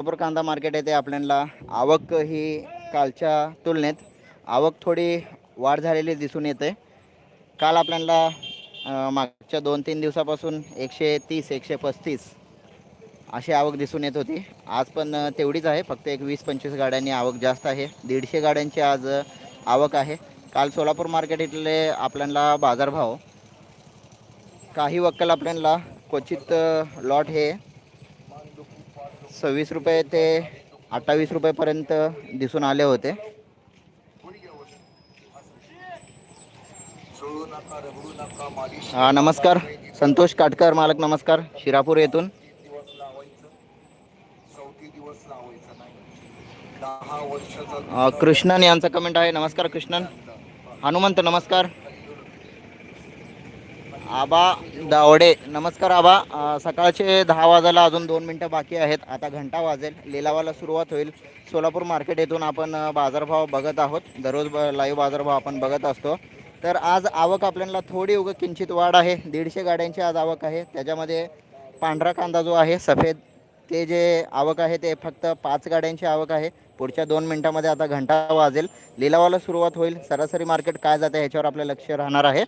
सोलापूर कांदा मार्केट येते आपल्याला आवक ही कालच्या तुलनेत आवक थोडी वाढ झालेली दिसून येते. काल आपल्याला मागच्या दोन तीन दिवसापासून एकशे तीस एकशे पस्तीस अशी आवक दिसून येत होती. आज पण तेवढीच आहे. फक्त एक वीस पंचवीस गाड्यांनी आवक जास्त आहे. दीडशे गाड्यांची आज आवक आहे. काल सोलापूर मार्केट इथले आपल्याला बाजारभाव काही वक्कल आपल्याला क्वचित लॉट हे सव्वीस रुपये ते अठ्ठावीस रुपयेपर्यंत दिसून आले होते. हा नमस्कार. संतोष काटकर मालक नमस्कार. शिरापूर येथून. कृष्णन यांचा कमेंट आहे. नमस्कार कृष्णन. हनुमंत नमस्कार. आबा दावडे नमस्कार आबा. सकाळचे दहा वाजायला अजून दोन मिनटं बाकी आहेत. आता घंटा वाजेल. लिलावाला सुरुवात होईल. सोलापूर मार्केट येथून आपण बाजारभाव बघत आहोत. दररोज ब लाईव्ह बाजारभाव आपण बघत असतो. तर आज आवक आपल्याला थोडी उग किंचित वाढ आहे. दीडशे गाड्यांची आज आवक आहे. त्याच्यामध्ये पांढरा कांदा जो आहे सफेद ते जे आवक आहे ते फक्त पाच गाड्यांची आवक आहे. पुढच्या दोन मिनटामध्ये आता घंटा वाजेल. लिलावाला सुरुवात होईल. सरासरी मार्केट काय जाते ह्याच्यावर आपलं लक्ष राहणार आहे.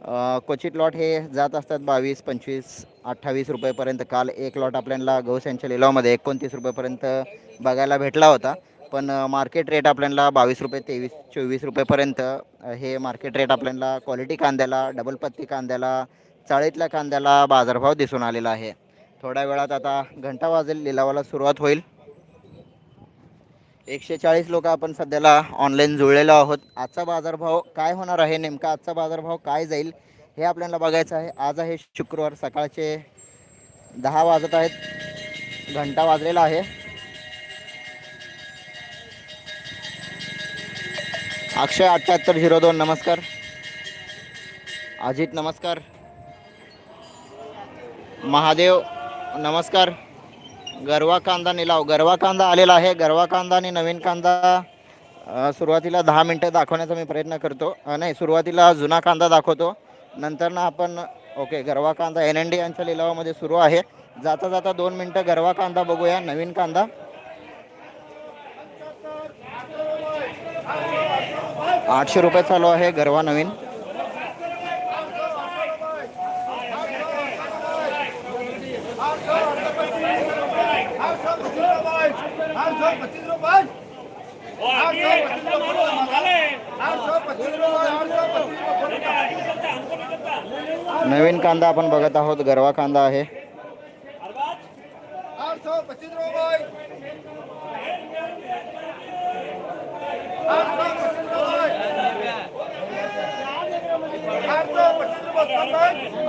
क्वचित लॉट हे जात असतात बावीस पंचवीस अठ्ठावीस रुपयेपर्यंत. काल एक लॉट आपल्याला गौस यांच्या लिलावामध्ये एकोणतीस रुपयेपर्यंत बघायला भेटला होता. पण मार्केट रेट आपल्याला बावीस रुपये तेवीस चोवीस रुपयेपर्यंत हे मार्केट रेट आपल्याला क्वालिटी कांद्याला डबल पत्ती कांद्याला चाळीतल्या कांद्याला बाजारभाव दिसून आलेला आहे. थोड्या वेळात आता घंटा वाजेल लिलावाला सुरुवात होईल. एकशे चाळीस लोक आपण सध्याला ऑनलाईन जुळलेलो आहोत. आजचा बाजारभाव काय होणार आहे? नेमका आजचा बाजारभाव काय जाईल? हे आपल्याला बघायचं आहे. आज आहे शुक्रवार. सकाळचे दहा वाजत आहेत. घंटा वाजलेला आहे. अक्षय अठ्ठ्याहत्तर झिरो दोन. नमस्कार. अजित नमस्कार. महादेव नमस्कार. गरवा कांदा निलाव. गरवा कांदा आलेला आहे. गरवा कांदा आणि नवीन कांदा सुरुवातीला दहा मिनटं दाखवण्याचा मी प्रयत्न करतो. नाही सुरुवातीला जुना कांदा दाखवतो. नंतर ना आपण ओके गरवा कांदा एन एन डी यांच्या लिलावामध्ये सुरू आहे. जाता जाता दोन मिनटं गरवा कांदा बघूया नवीन कांदा. आठशे रुपये चालू आहे गरवा नवीन. नवीन कांदा आपण बघत आहोत गरवा कांदा आहे.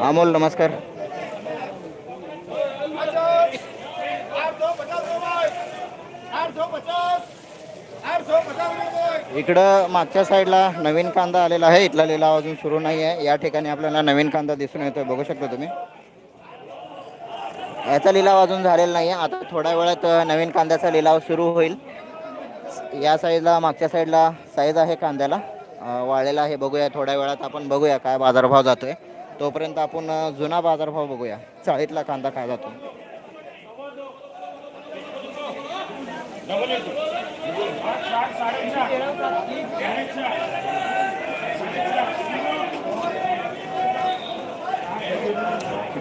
अमोल नमस्कार. इकडं मागच्या साईडला नवीन कांदा आलेला आहे. इथला लिलाव अजून सुरू नाही आहे या ठिकाणी आपल्याला नवीन कांदा दिसून येतोय. बघू शकता तुम्ही. याचा लिलाव अजून झालेला नाही आहे आता थोड्या वेळात नवीन कांद्याचा लिलाव सुरू होईल. या साईडला मागच्या साईडला साईज आहे कांद्याला. वाळलेला आहे. बघूया थोड्या वेळात आपण बघूया काय बाजारभाव जातोय. तोपर्यंत आपण जुना बाजारभाव बघूया. चाळीतला कांदा काय जातो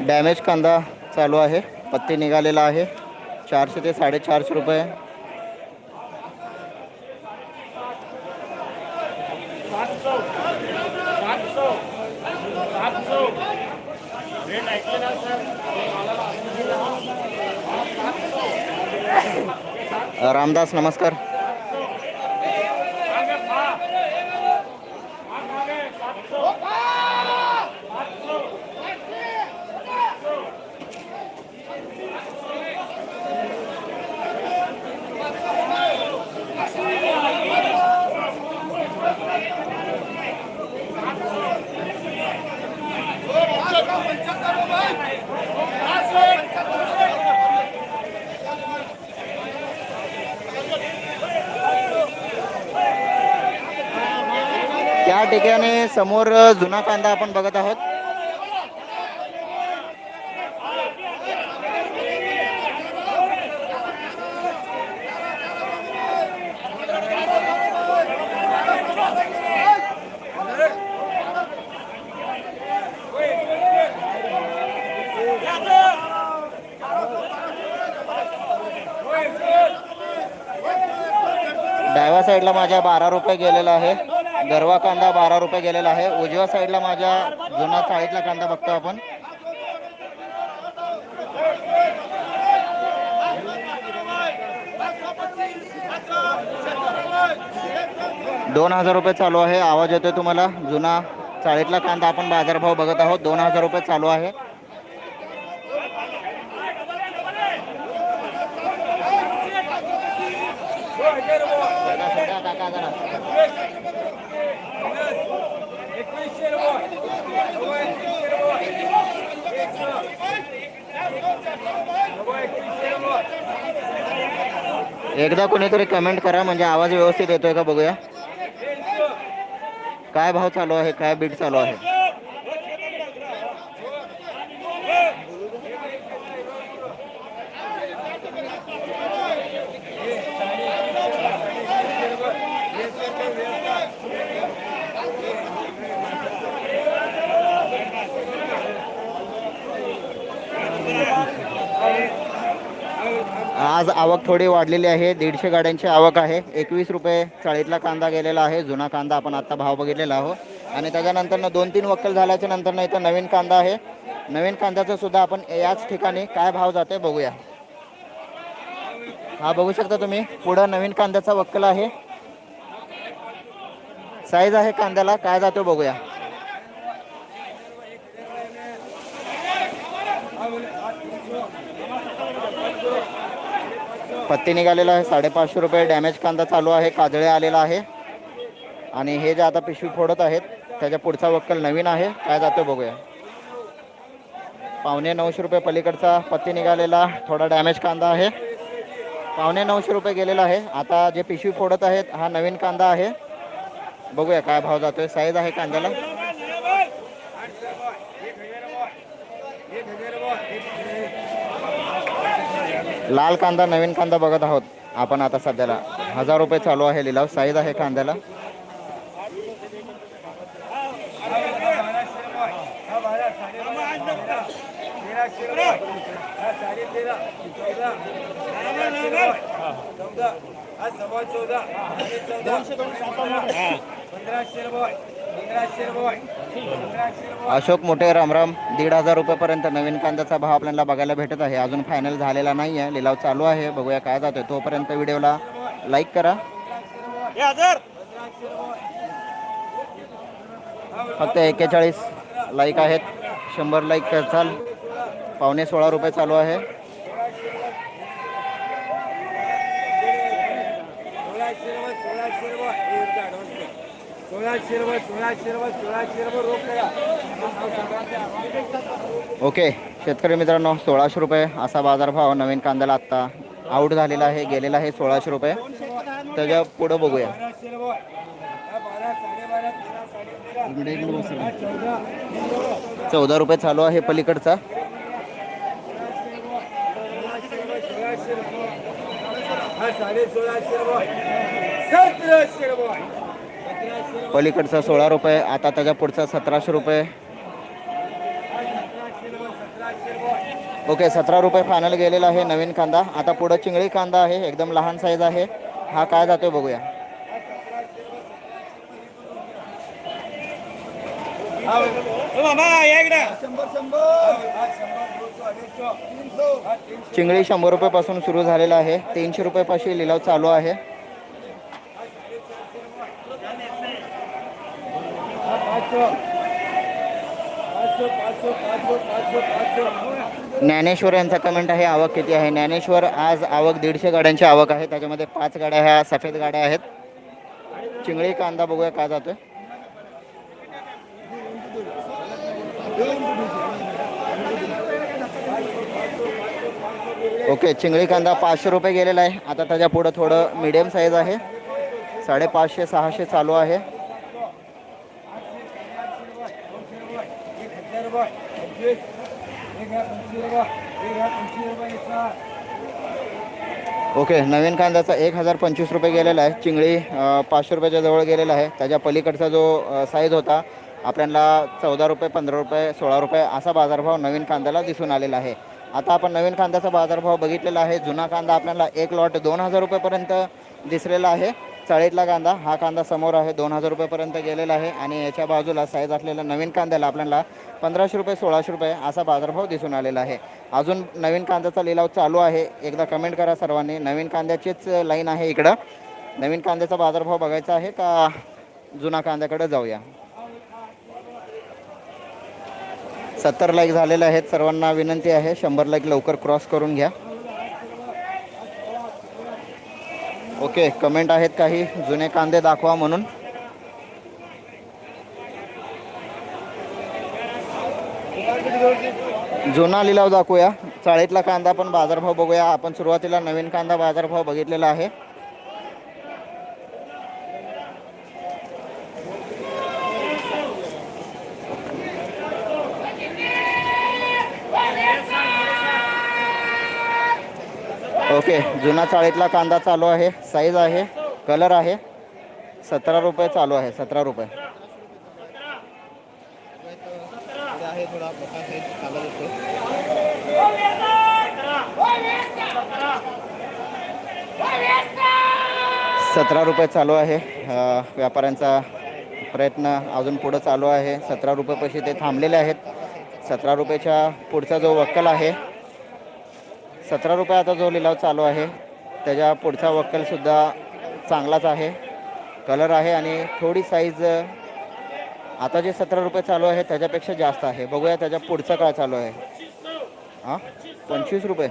डॅमेज कांदा चालू आहे. पत्ती निघालेला आहे. चारशे ते साडेचारशे रुपये. रामदास नमस्कार. ठिकाणी समोर जुना कांदा आपण बघत आहोत. डाव्या साईडला माझ्या बारा रुपये गेलेला आहे गरवा कांदा बारा रुपये गेलेला आहे. उजव्या साईडला माझ्या जुना चाळीतला कांदा बघतो आपण. दोन हजार रुपये चालू आहे. आवाज येतोय तुम्हाला? जुना चाळीतला कांदा आपण बाजारभाव बघत आहोत. दोन हजार रुपये चालू आहे. काका एकदा कोणीतरी कमेंट करा म्हणजे आवाज व्यवस्थित येतोय का बघूया? काय भाव चालू आहे काय बीट चालू आहे? आज आवक थोडी वाढलेली आहे. दीडशे गाड्यांची आवक आहे. एकवीस रुपये चाळीतला कांदा गेलेला आहे. जुना कांदा आपण आत्ता भाव बघितलेला आहोत. आणि त्याच्यानंतर दोन तीन वक्कल झाल्याच्यानंतर इथं नवीन कांदा आहे. नवीन कांद्याचं सुद्धा आपण याच ठिकाणी काय भाव जाते बघूया. हा बघू शकता तुम्ही. पुढं नवीन कांद्याचा वक्कल आहे. साईज आहे कांद्याला. काय जातो बघूया. पत्ती निघालेला आहे. साडेपाचशे रुपये डॅमेज कांदा चालू आहे. काजळे आलेला आहे. आणि हे जे आता पिशवी फोडत आहेत त्याच्या पुढचा वक्कल नवीन आहे. काय जातो बघूया. पावणे नऊशे रुपये पलीकडचा पत्ती निघालेला. थोडा डॅमेज कांदा आहे. पावणे नऊशे रुपये गेलेला आहे. आता जे पिशवी फोडत आहेत हा नवीन कांदा आहे. बघूया काय भाव जातोय. साईज आहे कांद्याला. लाल कांदा नवीन कांदा बघत आहोत. आपण आता सध्याला. हजार रुपये चालू आहे लिलाव. साईज आहे कांद्याला. अशोक मोठे रामराम दीड हजार रुपयेपर्यंत नवीन कांद्याचा भाव आपल्याला बघायला भेटत आहे. अजून फायनल झालेला नाही आहे लिलाव चालू आहे. बघूया काय जातोय. तोपर्यंत व्हिडिओला लाईक करा. फक्त एक्केचाळीस लाईक आहेत. शंभर लाईक चाल. पावणे सोळा रुपये चालू आहे सोळाशे रुपये सोळाशे रुपये सोळाशे रुपये रोख करा ओके शेतकरी मित्रांनो सोळाशे रुपये. असा बाजारभाव नवीन कांद्याला आत्ता आऊट झालेला आहे गेलेला आहे सोळाशे रुपये. त्याच्या पुढं बघूया. चौदा रुपये चालू आहे पलीकडचा. साडे सोळाशे रुपये सतराशे रुपये सतराशे रुपये पलीकडचा सोळा रुपये आता त्याच्या पुढचा सतराशे रुपये. ओके सतरा रुपये फायनल गेलेला आहे नवीन कांदा. आता पुढं चिंगळी कांदा आहे एकदम लहान साईज आहे. हा काय जातोय बघूया. चिंगळी शंभर रुपये पासून सुरू झालेला आहे. तीनशे रुपयापाशी लिलाव चालू आहे हा पाचशे पाचशे पाचशे पाचशे पाचशे पाचशे ज्ञानेश्वर यांचा कमेंट आहे आवक किती आहे? ज्ञानेश्वर आज आवक दीडशे गाड्यांची आवक आहे. त्याच्यामध्ये पाच गाड्या ह्या सफेद गाड्या आहेत. चिंगळी कांदा बघूया का जातोय. ओके चिंगळी कांदा पाचशे रुपये गेलेला आहे. आता त्याच्या पुढं थोडं मिडियम साईज आहे. साडेपाचशे सहाशे चालू आहे एक हजार रुपये पंचवीस एक ह्या पंचवीस रुपये एक ह्या पंचवीस रुपये ओके नवीन कांद्याचा एक हजार पंचवीस रुपये गेलेला आहे. चिंगळी पाचशे रुपयाच्या जवळ गेलेला आहे. त्याच्या पलीकडचा जो साईज होता आपल्याला चौदा रुपये पंधरा रुपये सोळा रुपये असा बाजारभाव नवीन कांद्याला दिसून आलेला आहे. आता आपण नवीन कांद्याचा बाजारभाव बघितलेला आहे. जुना कांदा आपल्याला एक लॉट दोन हजार रुपयेपर्यंत दिसलेला आहे. चाळीतला कांदा. हा कांदा समोर आहे. दोन हजार रुपयेपर्यंत गेलेला आहे. आणि याच्या बाजूला साईज असलेला नवीन कांद्याला आपल्याला पंधराशे रुपये सोळाशे रुपये असा बाजारभाव दिसून आलेला आहे. अजून नवीन कांद्याचा लिलाव चालू आहे. एकदा कमेंट करा सर्वांनी. नवीन कांद्याचीच लाईन आहे इकडं. नवीन कांद्याचा बाजारभाव बघायचा आहे का? जुना कांद्याकडे जाऊया. सत्तर लाईक झालेले आहेत. सर्वांना विनंती आहे. शंभर लाईक लवकर क्रॉस करून घ्या. ओके कमेंट आहेत काही जुने कांदे दाखवा म्हणून. जुना लिलाव दाखवूया. चाळीतला कांदा पण बाजारभाव बघूया. आपण सुरुवातीला नवीन कांदा बाजारभाव बघितलेला आहे. ओके जुना चाळीतला कांदा चालू आहे साईज आहे कलर आहे. सतरा रुपये चालू आहे सतरा रुपये. सतरा रुपये चालू आहे व्यापाऱ्यांचा प्रयत्न अजून पुढं चालू आहे. सतरा रुपयेपाशी ते थांबलेले आहेत. सतरा रुपयाच्या पुढचा जो वक्कल आहे सतरा रुपये आता जो लिलाव चालू आहे त्याच्या पुढचा वक्कलसुद्धा चांगलाच आहे. कलर आहे आणि थोडी साईज आता जे सतरा रुपये चालू आहे त्याच्यापेक्षा जास्त आहे. बघूया त्याच्या पुढचा काय चालू आहे. हां? पंचवीस रुपये.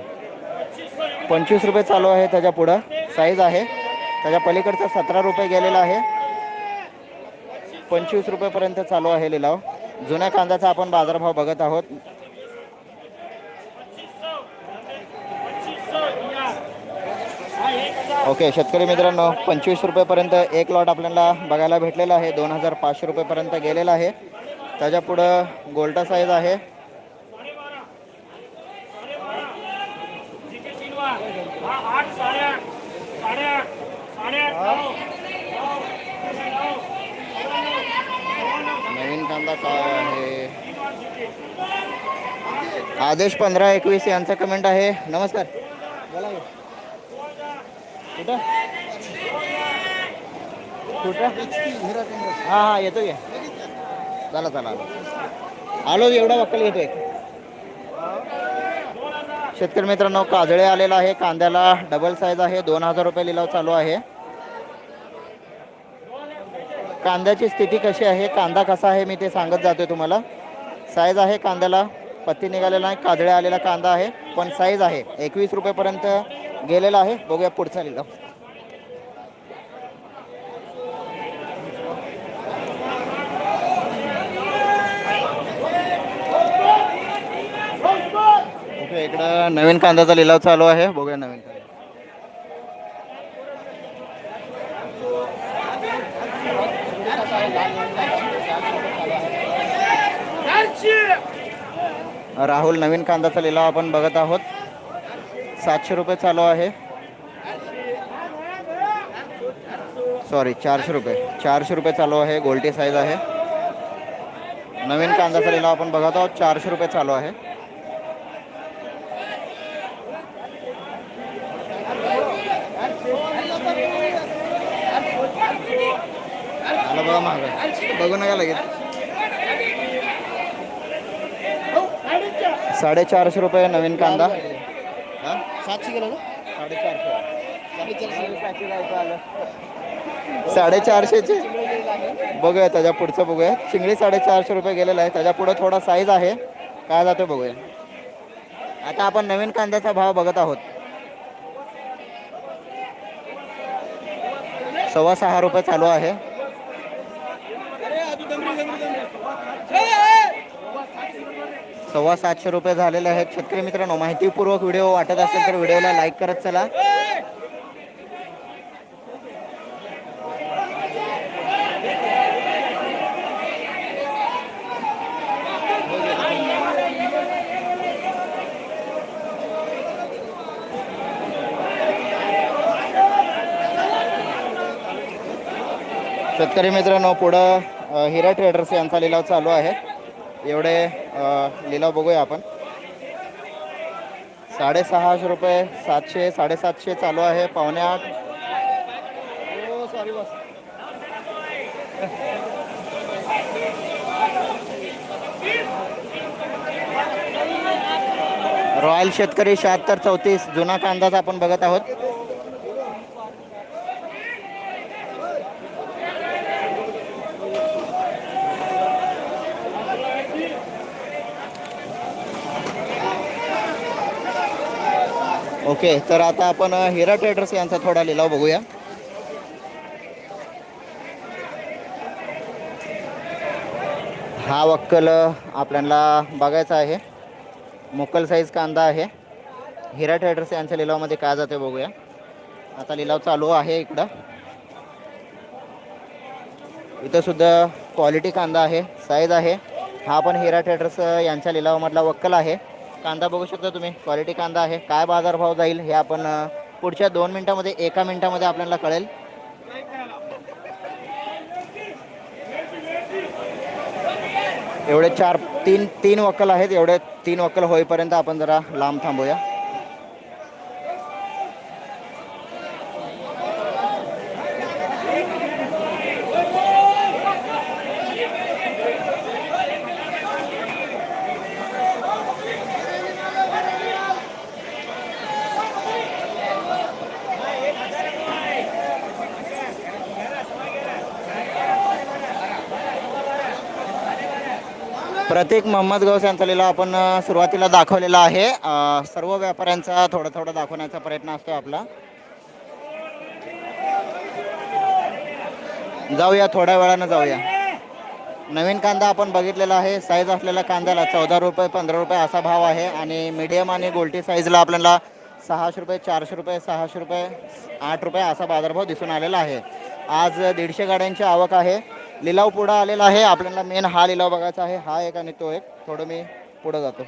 पंचवीस रुपये चालू आहे त्याच्या पुढं. साईज आहे. त्याच्या पलीकडचा सतरा रुपये गेलेला आहे. पंचवीस रुपयेपर्यंत चालू आहे लिलाव. जुन्या कांद्याचा आपण बाजारभाव बघत आहोत. ओके शेतकरी मित्रांनो पंचवीस रुपयेपर्यंत एक लॉट आपल्याला बघायला भेटलेला आहे. दोन हजार पाचशे रुपयेपर्यंत गेलेला आहे. त्याच्या पुढं गोल्टा साईज आहे. नवीन कांदा काय आहे? आदेश पंधरा एकवीस यांचा कमेंट आहे. नमस्कार. बोला कुठं? कुठं? हां हां येतो की. चला चला. आलो एवढा वक्कल येतोय शेतकरी मित्रांनो काजळे आलेला आहे. कांद्याला डबल साईज आहे. दोन हजार रुपये लिलाव चालू आहे. कांद्याची स्थिती कशी आहे? कांदा कसा आहे? मी ते सांगत जातोय तुम्हाला. साईज आहे कांद्याला. पत्ती निघालेला आहे काजळे आलेला कांदा आहे. पण साईज आहे. एकवीस रुपयेपर्यंत गेलेला आहे. बघूया पुढचा लिलाव इकडं नवीन कांद्याचा लिलाव चालू आहे. बघूया नवीन कांदा. राहुल नवीन कांद्याचा लिलाव आपण बघत आहोत. सातशे रुपये चालू आहे. सॉरी चारशे रुपये. चारशे रुपये चालू आहे. गोल्टी साईज आहे. नवीन कांद्याचा लिलाव आपण बघत आहोत. चारशे रुपये चालू आहे. बघा महाग बघू नका लगेच. साडेचारशे रुपये नवीन कांदा? सातशे किलो ना? साडेचारशेचे? बघूया त्याच्या पुढचं बघूया. चिंगळी साडेचारशे रुपये गेलेला आहे. त्याच्या पुढं थोडा साईज आहे. काय जातो बघूया. आता आपण नवीन कांद्याचा भाव बघत आहोत. सव्वा सहा रुपये चालू आहे. सव्वा सातशे रुपये झालेले आहेत. शेतकरी मित्रांनो माहितीपूर्वक व्हिडिओ वाटत असेल तर व्हिडिओला लाईक करत चला. शेतकरी मित्रांनो पुढं हिरा ट्रेडर्स यांचा लिलाव चालू आहे. एवढे लिलाव बघूया आपण. साडेसहाशे रुपये सातशे साडेसातशे चालू आहे पावणे आठ. सॉरी बस रॉयल शेतकरी शहात्तर चौतीस जुना कांदाच आपण बघत आहोत. ओके तर आता आपण हिरा ट्रेडर्स यांचा थोडा लिलाव बघूया. हा वक्कल आपल्याला बघायचा आहे. मोकल साईज कांदा आहे. हिरा ट्रेडर्स यांच्या लिलावामध्ये काय जाते बघूया. आता लिलाव चालू आहे इकडं. इथं सुद्धा क्वालिटी कांदा आहे साईज आहे. हा पण हिरा ट्रेडर्स यांच्या लिलावामधला वक्कल आहे. कांदा बघू शकता तुम्ही. क्वालिटी कांदा आहे. काय बाजारभाव जाईल हे आपण पुढच्या दोन मिनटामध्ये एका मिनटामध्ये आपल्याला कळेल. एवढे चार तीन तीन वक्कल आहेत. एवढे तीन वक्कल होईपर्यंत आपण जरा लांब थांबूया. प्रत्येक मोहम्मद गौस यांचा आपण सुरुवातीला दाखवलेला आहे. सर्व व्यापाऱ्यांचा थोडा थोडा दाखवण्याचा प्रयत्न असतो आपला. जाऊया थोड्या वेळानं जाऊया. नवीन कांदा आपण बघितलेला आहे. साईज असलेल्या कांद्याला चौदा रुपये पंधरा रुपये असा भाव आहे. आणि मीडियम आणि गोल्टी साईजला आपल्याला सहाशे रुपये चारशे रुपये सहाशे रुपये आठ रुपये असा बाजारभाव दिसून आलेला आहे. आज दीडशे गाड्यांची आवक आहे. लिलाव पुढं आलेला आहे. आपल्याला मेन हा लिलाव बघायचा आहे. हा एक आणि तो एक. थोडं मी पुढं जातो.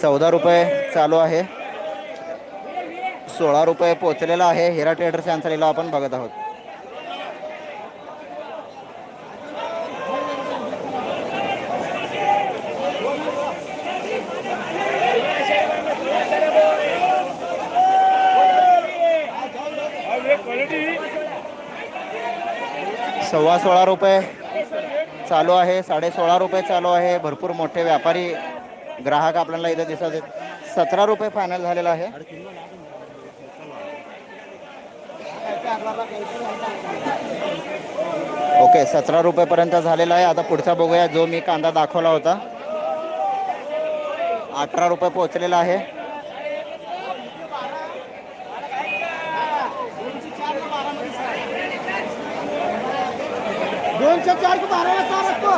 चौदा रुपये चालू आहे. सोळा रुपये पोचलेला आहे. हिरा ट्रेडर्स यांचा लिलाव आपण बघत आहोत. सव्वा सोळा रुपये चालू आहे साडे सोळा रुपये चालू आहे. भरपूर मोठे व्यापारी ग्राहक आपल्याला इथं दिसत आहेत. सतरा रुपये फायनल झालेला आहे. ओके सतरा रुपयेपर्यंत झालेला आहे. आता पुढचा बघूया जो मी कांदा दाखवला होता. अठरा रुपये पोहोचलेला आहे. दोनशे चार की वाजता रखतो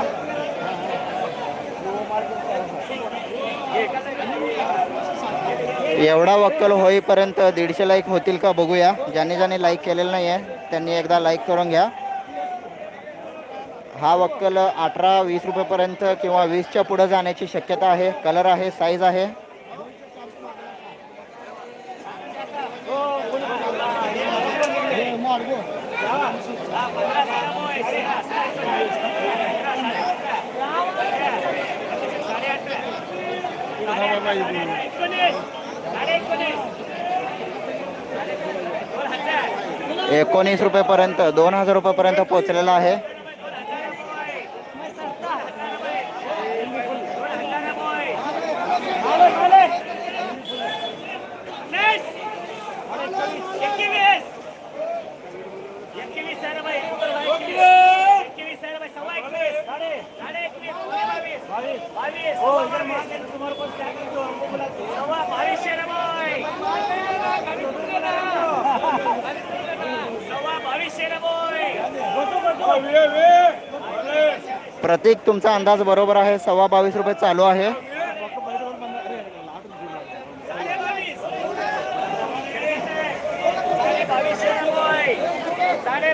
एवढा वक्कल होईपर्यंत दीडशे लाईक होतील का बघूया. ज्यांनी ज्यांनी लाईक केलेलं नाही आहे त्यांनी एकदा लाईक करून घ्या. हा वक्कल अठरा वीस रुपयेपर्यंत किंवा वीसच्या पुढं जाण्याची शक्यता आहे. कलर आहे साईज आहे. एकोणीस रुपयेपर्यंत दोन हजार रुपयापर्यंत पोहोचलेला आहे वीस एकवीस एकवीस आहे ना बाई एकवीस आहे ना बाई सव्वा एकवीस साडे साडे एकवीस बावीस बावीस सव्वा बावीसशे ना बाई सव्वा बावीसशे ना बाई प्रतीक तुमचा अंदाज बरोबर आहे. सव्वा बावीस रुपये चालू आहे. साडे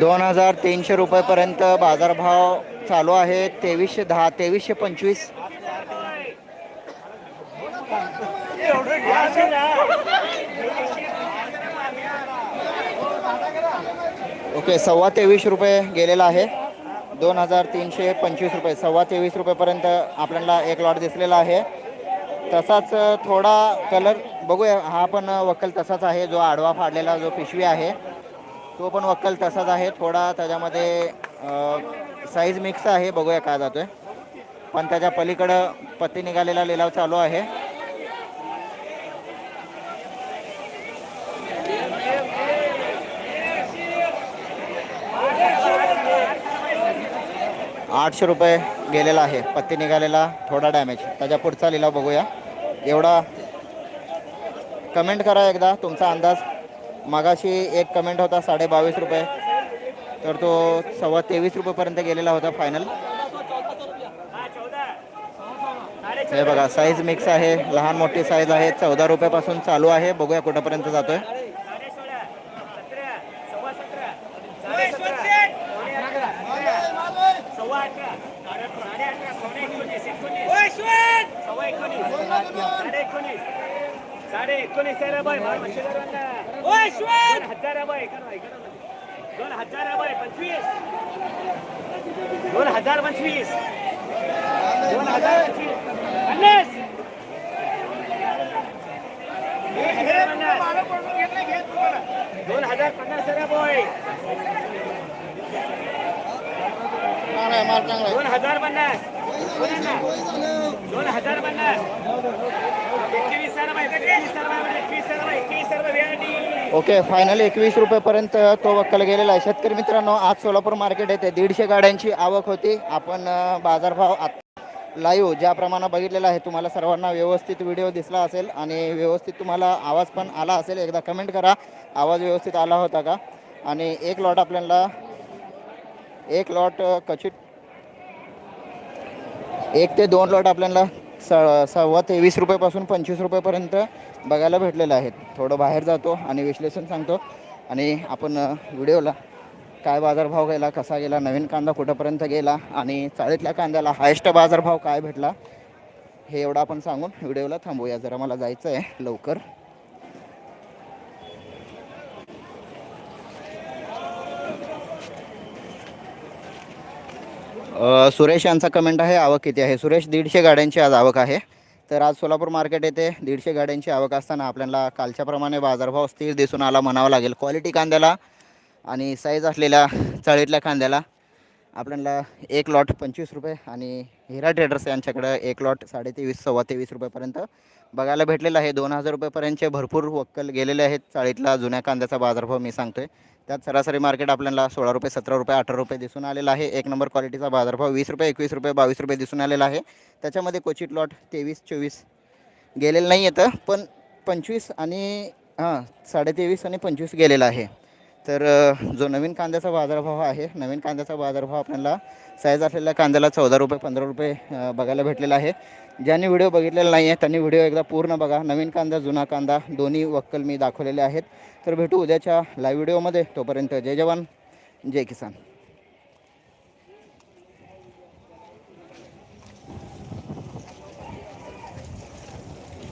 दोन हजार तीनशे रुपयेपर्यंत बाजारभाव चालू आहे. तेवीसशे दहा तेवीसशे पंचवीस. ओके सव्वा तेवीस रुपये गेलेला आहे. दोन हजार तीनशे पंचवीस रुपये सव्वा तेवीस रुपयेपर्यंत आपल्याला एक लॉट दिसलेला आहे. तसाच थोडा कलर बघूया. हा पण वक्कल तसाच आहे. जो आडवा फाडलेला जो पिशवी आहे तो पण वक्कल तसाच आहे. थोडा त्याच्यामध्ये साईज मिक्स आहे. बघूया काय जातोय. पण त्याच्या पलीकडं पत्ती निघालेला लिलाव चालू आहे. आठशे रुपये. गेलेला आहे. पत्ती निघालेला थोडा डॅमेज त्याच्या पुढचा लिलाव बघूया. एवढा कमेंट करा एकदा. तुमचा अंदाज. मागाशी एक कमेंट होता साडे बावीस रुपये. तर तो सव्वा तेवीस रुपयेपर्यंत गेलेला होता फायनल हे बघा साईज मिक्स आहे. लहान मोठी साईज आहे. चौदा रुपयापासून चालू आहे. बघूया कुठंपर्यंत जातोय साडे सोळा सतरा सव्वा सतरा साडे सतरा सव्वा अठरा साडे अठरा पावणे एकोणीस एकोणीस सव्वा एकोणीस साडे एकोणीस साडे एकोणीस आहे रे बाय बाळ म्हणते दोन हजार आहे बाय इकडं, इकडं मध्ये. दोन हजार आहे बाय पंचवीस दोन हजार पंचवीस दोन हजार पंचवीस पन्नास दोन हजार पन्नास दोन हजार पन्नास दोन हजार पन्नास एकवीस ओके फायनल एकवीस रुपयेपर्यंत तो वक्कल गेलेला आहे. शेतकरी मित्रांनो आज सोलापूर मार्केट येथे दीडशे गाड्यांची आवक होती. आपण अ, बाजारभाव आत लाईव्ह ज्याप्रमाणे बघितलेला आहे तुम्हाला सर्वांना व्यवस्थित व्हिडिओ दिसला असेल आणि व्यवस्थित तुम्हाला आवाज पण आला असेल एकदा कमेंट करा. आवाज व्यवस्थित आला होता का? आणि एक लॉट आपल्याला एक लॉट कचित एक ते दोन लॉट आपल्याला स सव्वा तेवीस रुपयापासून पंचवीस रुपयापर्यंत बघायला भेटलेलं आहे. थोडं बाहेर जातो आणि विश्लेषण सांगतो. आणि आपण व्हिडिओला काय बाजारभाव गेला कसा गेला नवीन कांदा कुठंपर्यंत गेला आणि चाळीतल्या कांद्याला हायेस्ट बाजारभाव काय भेटला हे एवढं आपण सांगून व्हिडिओला थांबूया. जरा मला जायचं आहे लवकर सुरेश यांचा कमेंट आहे आवक किती आहे? सुरेश दीडशे गाड्यांची आज आवक आहे. तर आज सोलापूर मार्केट येथे दीडशे गाड्यांची आवक असताना आपल्याला कालच्याप्रमाणे बाजारभाव स्थिर दिसून आला म्हणावा लागेल. क्वालिटी कांद्याला आणि साईज असलेल्या चाळीतल्या कांद्याला आपल्याला एक लॉट पंचवीस रुपये आणि हिरा ट्रेडर्स यांच्याकडं एक लॉट साडे तेवीस सव्वा तेवीस रुपयेपर्यंत बघायला भेटलेलं आहे. दोन हजार रुपयेपर्यंतचे भरपूर वक्कल गेलेले आहेत चाळीतला जुन्या कांद्याचा बाजारभाव मी सांगतो आहे त्यात सरासरी मार्केट आपल्याला सोळा रुपये सतरा रुपये अठरा रुपये दिसून आलेला आहे. एक नंबर क्वालिटीचा बाजारभाव वीस रुपये एकवीस रुपये बावीस रुपये दिसून आलेला आहे. त्याच्यामध्ये क्वचित लॉट तेवीस चोवीस गेलेलं नाही येतं पण पंचवीस आणि हां साडेतेवीस आणि पंचवीस गेलेला आहे. तर जो नवीन कांद्याचा बाजारभाव आहे नवीन कांद्याचा बाजारभाव आपल्याला साईज असलेल्या कांद्याला चौदा रुपये पंधरा रुपये बघायला भेटलेला आहे. ज्यांनी व्हिडिओ बघितलेला नाही आहे त्यांनी व्हिडिओ एकदा पूर्ण बघा. नवीन कांदा जुना कांदा दोन्ही वक्कल मी दाखवलेले आहेत. तर भेटू उद्याच्या लाईव्ह व्हिडिओमध्ये तोपर्यंत जय जवान जय किसान.